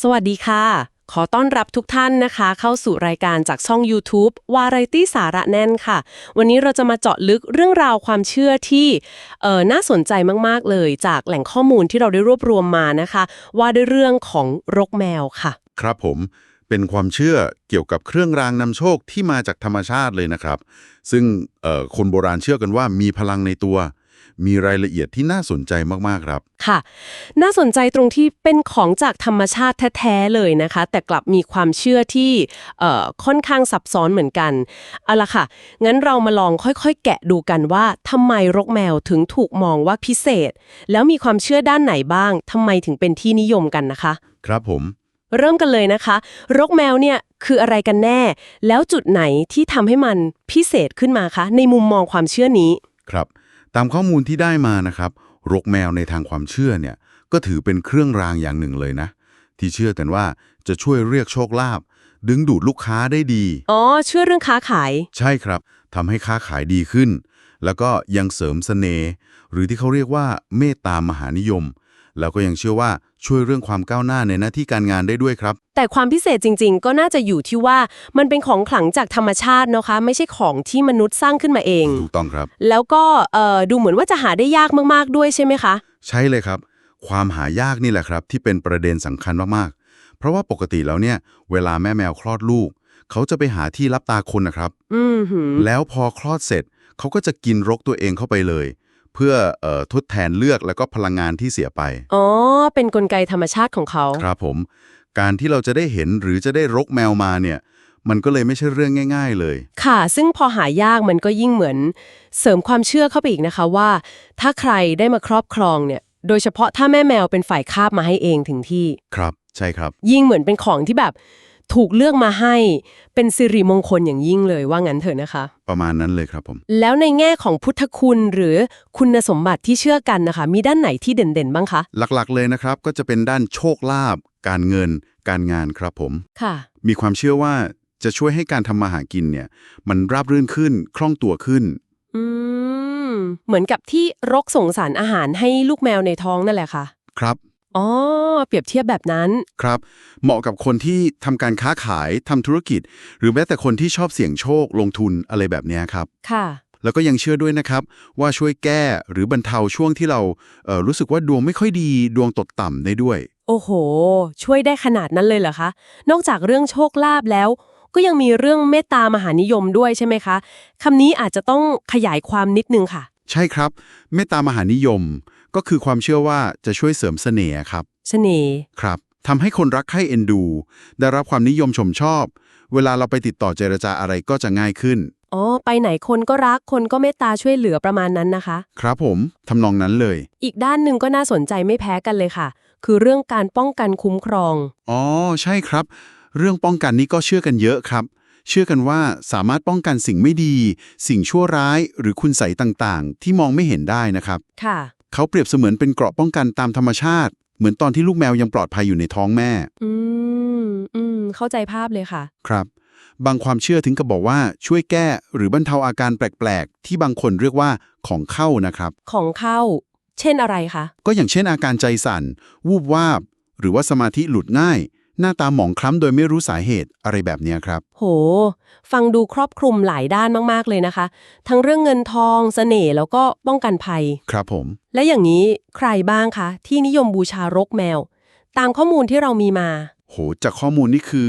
สวัสดีค่ะ ขอต้อนรับทุกท่านนะคะ เข้าสู่รายการจากช่อง YouTube วาไรตี้สาระแน่นค่ะ วันนี้เราจะมาเจาะลึกเรื่องราวความเชื่อที่เอ่อน่าสนใจมากๆเลย จากแหล่งข้อมูลที่เราได้รวบรวมมานะคะ ว่าด้วยเรื่องของรกแมวค่ะ ครับผมเป็นความเชื่อเกี่ยวกับเครื่องรางนำโชคที่มาจากธรรมชาติเลยนะครับ ซึ่งเอ่อคนโบราณเชื่อกันว่ามีพลังในตัว มีรายละเอียดที่น่าสนใจมากๆครับ ค่ะ น่าสนใจตรงที่เป็นของจากธรรมชาติแท้ๆเลยนะคะ แต่กลับมีความเชื่อที่เอ่อค่อนข้างซับซ้อนเหมือนกันเอาละค่ะ งั้นเรามาลองค่อยๆ แกะดูกันว่าทำไมรกแมวถึงถูกมองว่าพิเศษ แล้วมีความเชื่อด้านไหนบ้างทำไมถึงเป็นที่นิยมกันนะคะ ครับผม เริ่มกันเลยนะคะ รกแมวเนี่ยคืออะไรกันแน่ แล้วจุดไหนที่ทำให้มันพิเศษขึ้นมาคะ ในมุมมองความเชื่อนี้ ครับ ตามข้อมูลที่ได้มานะครับรกแมวในทางความเชื่อเนี่ยก็ถือเป็นเครื่องรางอย่างหนึ่งเลยนะ ที่เชื่อกันว่าจะช่วยเรียกโชคลาภดึงดูดลูกค้าได้ดี อ๋อเชื่อเรื่องค้าขาย ใช่ครับทำให้ค้าขายดีขึ้น แล้วก็ยังเสริมเสน่ห์หรือที่เขาเรียกว่าเมตตามหานิยม แล้วก็ยังเชื่อว่าช่วยเรื่องความก้าวหน้าในหน้าที่การงานได้ด้วยครับ แต่ความพิเศษจริง ๆ ก็น่าจะอยู่ที่ว่ามันเป็นของขลังจากธรรมชาตินะคะ ไม่ใช่ของที่มนุษย์สร้างขึ้นมาเอง ถูกต้องครับ แล้วก็เอ่อดูเหมือนว่าจะหาได้ยากมากๆด้วยใช่ไหมคะ ใช่เลยครับ ความหายากนี่แหละครับ ที่เป็นประเด็นสำคัญมากๆ เพราะว่าปกติแล้วเนี่ย เวลาแม่แมวคลอดลูก เขาจะไปหาที่รับตาคนนะครับอืมหืมแล้วพอคลอดเสร็จเขาก็จะกินรกตัวเองเข้าไปเลย เพื่อเอ่อทดแทนเลือดแล้วก็พลังงานที่เสียไป อ๋อ เป็นกลไกธรรมชาติของเขา ครับผม การที่เราจะได้เห็นหรือจะได้รกแมวมาเนี่ย มันก็เลยไม่ใช่เรื่องง่าย ๆ เลย ค่ะ ซึ่งพอหายากมันก็ยิ่งเหมือน เสริมความเชื่อเข้าไปอีกนะคะว่า ถ้าใครได้มาครอบครองเนี่ย โดยเฉพาะถ้าแม่แมวเป็นฝ่ายคาบมาให้เองถึงที่ ครับ ใช่ครับ ยิ่งเหมือนเป็นของที่แบบ ถูกเลือกมาให้เป็นสิริมงคลอย่างยิ่งเลยว่างั้นเถอะนะคะ ประมาณนั้นเลยครับผม แล้วในแง่ของพุทธคุณหรือคุณสมบัติที่เชื่อกันนะคะ มีด้านไหนที่เด่นๆบ้างคะ หลักๆเลยนะครับ ก็จะเป็นด้านโชคลาภการเงิน การงานครับผม ค่ะ มีความเชื่อว่าจะช่วยให้การทำมาหากินเนี่ย มันราบรื่นขึ้นคล่องตัวขึ้น อืม เหมือนกับที่รกส่งสารอาหารให้ลูกแมวในท้องนั่นแหละค่ะ ครับ อ๋อ เปรียบเทียบแบบนั้น ครับ เหมาะกับคนที่ทำการค้าขายทำธุรกิจ หรือแม้แต่คนที่ชอบเสี่ยงโชคลงทุนอะไรแบบเนี้ยครับ ค่ะ แล้วก็ยังเชื่อด้วยนะครับ ว่าช่วยแก้หรือบรรเทาช่วงที่เราเอ่อรู้สึกว่าดวงไม่ค่อยดีดวงตกต่ำได้ด้วย โอ้โห ช่วยได้ขนาดนั้นเลยเหรอคะ นอกจากเรื่องโชคลาภแล้ว ก็ยังมีเรื่องเมตตามหานิยมด้วยใช่ไหมคะคำนี้อาจจะต้องขยายความนิดนึงค่ะ ใช่ครับ เมตตามหานิยม ก็คือความเชื่อว่าจะช่วยเสริมเสน่ห์ครับ เสน่ห์ครับทำให้คนรักใคร่เอ็นดู ได้รับความนิยมชมชอบ เวลาเราไปติดต่อเจรจาอะไรก็จะง่ายขึ้น อ๋อ ไปไหนคนก็รักคนก็เมตตาช่วยเหลือประมาณนั้นนะคะ ครับผมทำนองนั้นเลย อีกด้านหนึ่งก็น่าสนใจไม่แพ้กันเลยค่ะ คือเรื่องการป้องกันคุ้มครอง อ๋อ ใช่ครับ เรื่องป้องกันนี้ก็เชื่อกันเยอะครับ เชื่อกันว่าสามารถป้องกันสิ่งไม่ดี สิ่งชั่วร้าย หรือคุณใสยต่างๆ ที่มองไม่เห็นได้นะครับ ค่ะ เขาเปรียบเสมือนเป็นเกราะป้องกันตามธรรมชาติ เหมือนตอนที่ลูกแมวยังปลอดภัยอยู่ในท้องแม่ อืมอืมเข้าใจภาพเลยค่ะ ครับ บางความเชื่อถึงกับบอกว่าช่วยแก้หรือบรรเทาอาการแปลกๆ ที่บางคนเรียกว่าของเข้านะครับ ของเข้า เช่นอะไรคะ ก็อย่างเช่นอาการใจสั่น วูบวาบ หรือว่าสมาธิหลุดง่าย หน้าตาหมองคล้ำโดยไม่รู้สาเหตุอะไรแบบเนี้ยครับ โห ฟังดูครอบคลุมหลายด้านมาก ๆ เลยนะคะ ทั้งเรื่องเงินทองเสน่ห์แล้วก็ป้องกันภัย ครับผม และอย่างนี้ใครบ้างคะ ที่นิยมบูชารกแมว ตามข้อมูลที่เรามีมา โห จากข้อมูลนี่คือ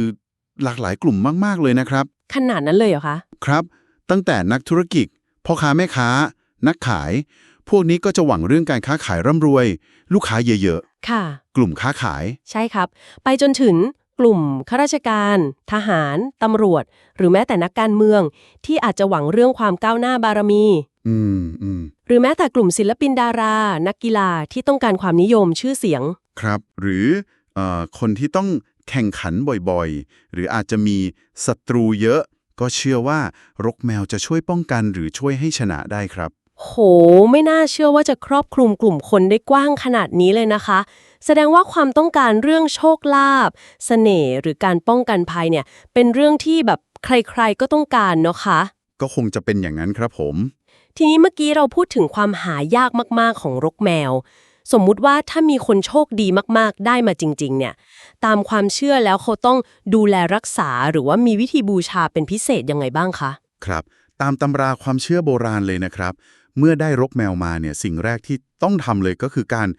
หลากหลายกลุ่มมาก ๆ เลยนะครับ ขนาดนั้นเลยเหรอคะ ครับ ตั้งแต่นักธุรกิจพ่อค้าแม่ค้า นักขาย พวกนี้ก็จะหวังเรื่องการค้าขายร่ำรวย ลูกค้าเยอะค่ะ ๆ กลุ่มค้าขาย ใช่ครับ ไปจนถึงกลุ่มข้าราชการ ทหาร ตำรวจ หรือแม้แต่นักการเมือง ที่อาจจะหวังเรื่องความก้าวหน้าบารมี อืมอืมหรือแม้แต่กลุ่มศิลปินดารา นักกีฬาที่ต้องการความนิยมชื่อเสียง ครับ หรือเอ่อคนที่ต้องแข่งขันบ่อยๆ หรืออาจจะมีศัตรูเยอะ ก็เชื่อว่ารกแมวจะช่วยป้องกันหรือช่วยให้ชนะได้ครับ โห ไม่น่าเชื่อว่าจะครอบคลุมกลุ่มคนได้กว้างขนาดนี้เลยนะคะ แสดงว่าความต้องการเรื่องโชคลาภเสน่ห์หรือการป้องกันภัยเนี่ย เป็นเรื่องที่แบบใครๆก็ต้องการเนาะคะ ก็คงจะเป็นอย่างนั้นครับผม ทีนี้เมื่อกี้เราพูดถึงความหายากมากๆของรกแมว สมมุติว่าถ้ามีคนโชคดีมากๆ ได้มาจริง ๆ เนี่ย ตามความเชื่อแล้วเขาต้องดูแลรักษาหรือว่ามีวิธีบูชาเป็นพิเศษยังไงบ้างคะ ครับ ตามตำราความเชื่อโบราณเลยนะครับ เมื่อได้รกแมวมาเนี่ยสิ่งแรกที่ต้องทำเลยก็คือการ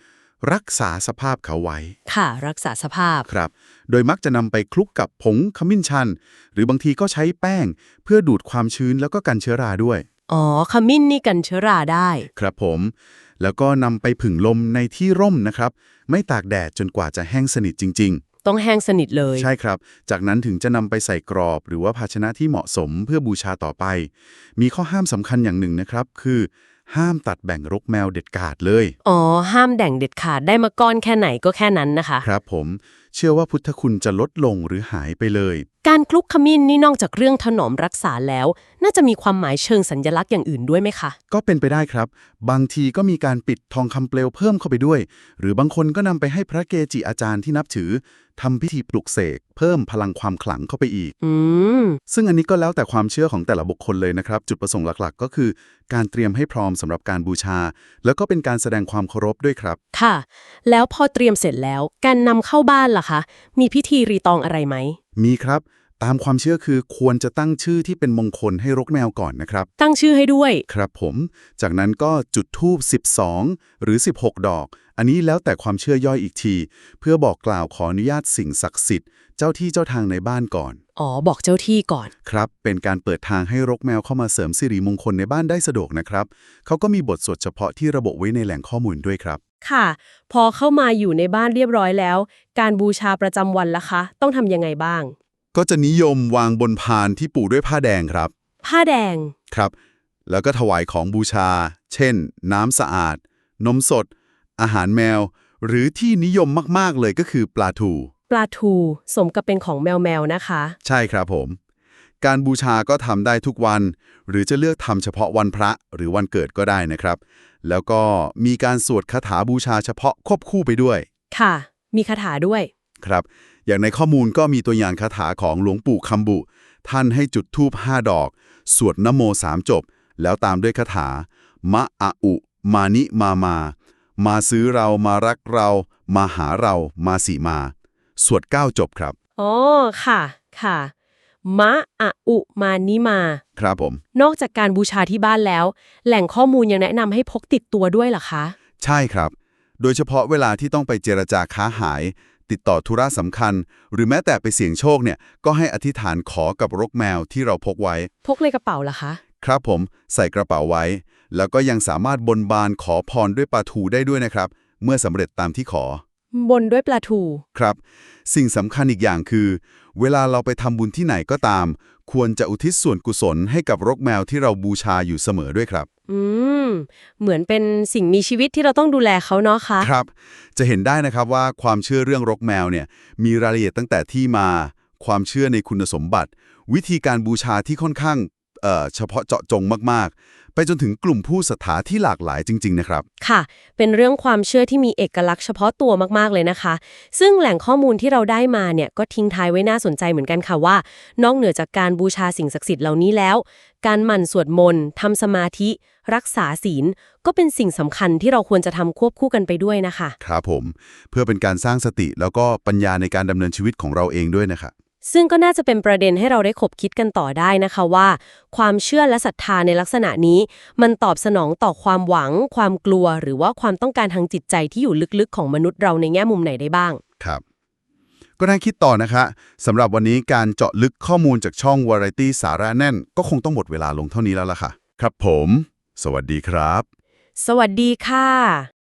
รักษาสภาพเขาไว้ ค่ะ รักษาสภาพ ครับ โดยมักจะนำไปคลุกกับผงขมิ้นชัน หรือบางทีก็ใช้แป้ง เพื่อดูดความชื้นแล้วก็กันเชื้อราด้วย อ๋อ ขมิ้นนี่กันเชื้อราได้ ครับผม แล้วก็นำไปผึ่งลมในที่ร่มนะครับ ไม่ตากแดดจนกว่าจะแห้งสนิทจริง ต้องแห้งสนิทเลยๆใช่ครับ จากนั้นถึงจะนำไปใส่กรอบ หรือว่าภาชนะที่เหมาะสมเพื่อบูชาต่อไป มีข้อห้ามสำคัญอย่างหนึ่งนะครับ คือ ห้ามตัดแบ่งรกแมวเด็ดขาดเลย อ๋อ ห้ามแด่งเด็ดขาดได้มาก้อนแค่ไหนก็แค่นั้นนะคะ ครับผม เชื่อว่าพุทธคุณจะลดลงหรือหายไปเลย การคลุกขมิ้นนี่นอกจากเรื่องถนอมรักษาแล้ว น่าจะมีความหมายเชิงสัญลักษณ์อย่างอื่นด้วยไหมคะ ก็เป็นไปได้ครับ บางทีก็มีการปิดทองคำเปลวเพิ่มเข้าไปด้วย หรือบางคนก็นำไปให้พระเกจิอาจารย์ที่นับถือทำพิธีปลุกเสกเพิ่มพลังความขลังเข้าไปอีก อืม ซึ่งอันนี้ก็แล้วแต่ความเชื่อของแต่ละบุคคลเลยนะครับ จุดประสงค์หลักๆ ก็คือ การเตรียมให้พร้อมสำหรับการบูชา แล้วก็เป็นการแสดงความเคารพด้วยครับ ค่ะ แล้วพอเตรียมเสร็จแล้ว การนำเข้าบ้านล่ะคะ มีพิธีรีตองอะไรไหม มีครับ ตามความเชื่อคือควรจะตั้งชื่อที่เป็นมงคลให้รกแมวก่อนนะครับ ตั้งชื่อให้ด้วย ครับผม จากนั้นก็จุดธูป 12 หรือ 16 ดอก อันนี้แล้วแต่ความเชื่อย่อยอีกที เพื่อบอกกล่าวขออนุญาตสิ่งศักดิ์สิทธิ์เจ้าที่เจ้าทางในบ้านก่อน อ๋อ บอกเจ้าที่ก่อน ครับ เป็นการเปิดทางให้รกแมวเข้ามาเสริมสิริมงคลในบ้านได้สะดวกนะครับ เขาก็มีบทสวดเฉพาะที่ระบุไว้ในแหล่งข้อมูลด้วยครับ ค่ะ พอเข้ามาอยู่ในบ้านเรียบร้อยแล้ว การบูชาประจำวันล่ะคะ ต้องทำยังไงบ้าง ก็จะนิยมวางบนพานที่ปูด้วยผ้าแดงครับ ผ้าแดง ครับ แล้วก็ถวายของบูชา เช่น น้ำสะอาด นมสด อาหารแมว หรือที่นิยมมากๆเลยก็คือปลาทู ปลาทูสมกับเป็นของแมวแมวๆนะคะ ใช่ครับผม การบูชาก็ทำได้ทุกวัน หรือจะเลือกทำเฉพาะวันพระหรือวันเกิดก็ได้นะครับ แล้วก็มีการสวดคาถาบูชาเฉพาะควบคู่ไปด้วย ค่ะ มีคาถาด้วย ครับ อย่างในข้อมูลก็มีตัวอย่างคาถาของหลวงปู่คำบุ ท่านให้จุดธูปห้าดอก สวดนโมสามจบ แล้วตามด้วยคาถา มะอะอุ มานิมามา มาซื้อเรามารักเรา มาหาเรา มาสีมา สวดเก้าจบครับ อ๋อ ค่ะ ค่ะ มะอะอุมานิมา ครับผม นอกจากการบูชาที่บ้านแล้ว แหล่งข้อมูลยังแนะนำให้พกติดตัวด้วยเหรอคะ ใช่ครับ โดยเฉพาะเวลาที่ต้องไปเจรจาค้าหาย ติดต่อธุระสำคัญ หรือแม้แต่ไปเสี่ยงโชคเนี่ย ก็ให้อธิษฐานขอกับรกแมวที่เราพกไว้ พกในกระเป๋าเหรอคะ ครับผม ใส่กระเป๋าไว้ แล้วก็ยังสามารถบนบานขอพรด้วยปลาทูได้ด้วยนะครับ เมื่อสำเร็จตามที่ขอบนด้วยปลาทู ครับ สิ่งสำคัญอีกอย่างคือ เวลาเราไปทำบุญที่ไหนก็ตาม ควรจะอุทิศส่วนกุศลให้กับรกแมวที่เราบูชาอยู่เสมอด้วยครับ อืม เหมือนเป็นสิ่งมีชีวิตที่เราต้องดูแลเขาเนาะคะ ครับ จะเห็นได้นะครับว่าความเชื่อเรื่องรกแมวเนี่ย มีรายละเอียดตั้งแต่ที่มา ความเชื่อในคุณสมบัติ วิธีการบูชาที่ค่อนข้าง เอ่อเฉพาะเจาะจงมาก ๆ ไปจนถึงกลุ่มผู้ศรัทธาที่หลากหลายจริง ๆ นะครับ ค่ะ เป็นเรื่องความเชื่อที่มีเอกลักษณ์เฉพาะตัวมาก ๆ เลยนะคะ ซึ่งแหล่งข้อมูลที่เราได้มาเนี่ยก็ทิ้งท้ายไว้น่าสนใจเหมือนกันค่ะว่า นอกเหนือจากการบูชาสิ่งศักดิ์สิทธิ์เหล่านี้แล้ว การหมั่นสวดมนต์ทำสมาธิ รักษาศีล ก็เป็นสิ่งสำคัญที่เราควรจะทำควบคู่กันไปด้วยนะคะ ครับผม เพื่อเป็นการสร้างสติแล้วก็ปัญญาในการดำเนินชีวิตของเราเองด้วยนะครับ ซึ่งก็น่าจะเป็นประเด็นให้เราได้ขบคิดกันต่อได้นะคะว่า ความเชื่อและศรัทธาในลักษณะนี้ มันตอบสนองต่อความหวัง ความกลัว หรือว่าความต้องการทางจิตใจที่อยู่ลึกๆ ของมนุษย์เราในแง่มุมไหนได้บ้าง ครับ ก็น่าคิดต่อนะคะสำหรับวันนี้การเจาะลึกข้อมูลจากช่อง Variety สาระแน่น ก็คงต้องหมดเวลาลงเท่านี้แล้วล่ะค่ะ ครับผม สวัสดีครับ สวัสดีค่ะ